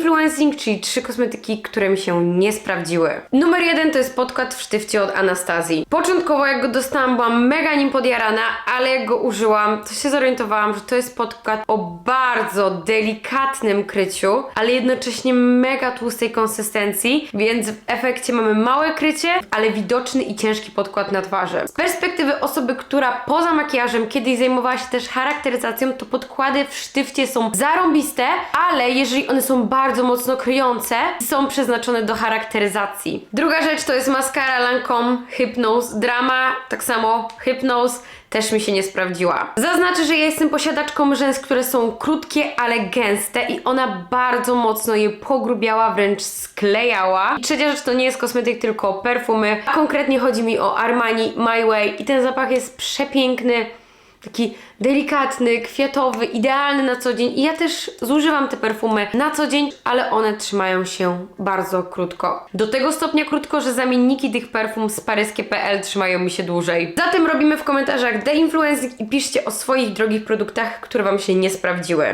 De-influencing, czyli trzy kosmetyki, które mi się nie sprawdziły. Numer jeden to jest podkład w sztywcie od Anastazji. Początkowo jak go dostałam, byłam mega nim podjarana, ale jak go użyłam, to się zorientowałam, że to jest podkład o bardzo delikatnym kryciu, ale jednocześnie mega tłustej konsystencji, więc w efekcie mamy małe krycie, ale widoczny i ciężki podkład na twarzy. Z perspektywy osoby, która poza makijażem kiedyś zajmowała się też charakteryzacją, to podkłady w sztywcie są zarąbiste, ale jeżeli one są bardzo mocno kryjące, są przeznaczone do charakteryzacji. Druga rzecz to jest maskara Lancome Hypnose Drama, tak samo Hypnose też mi się nie sprawdziła. Zaznaczę, że ja jestem posiadaczką rzęs, które są krótkie, ale gęste i ona bardzo mocno je pogrubiała, wręcz sklejała. I trzecia rzecz to nie jest kosmetyk, tylko perfumy. A konkretnie chodzi mi o Armani My Way i ten zapach jest przepiękny taki delikatny, kwiatowy, idealny na co dzień. I ja też zużywam te perfumy na co dzień, ale one trzymają się bardzo krótko. Do tego stopnia krótko, że zamienniki tych perfum z paryskie.pl trzymają mi się dłużej. Zatem robimy w komentarzach deinfluencing i piszcie o swoich drogich produktach, które Wam się nie sprawdziły.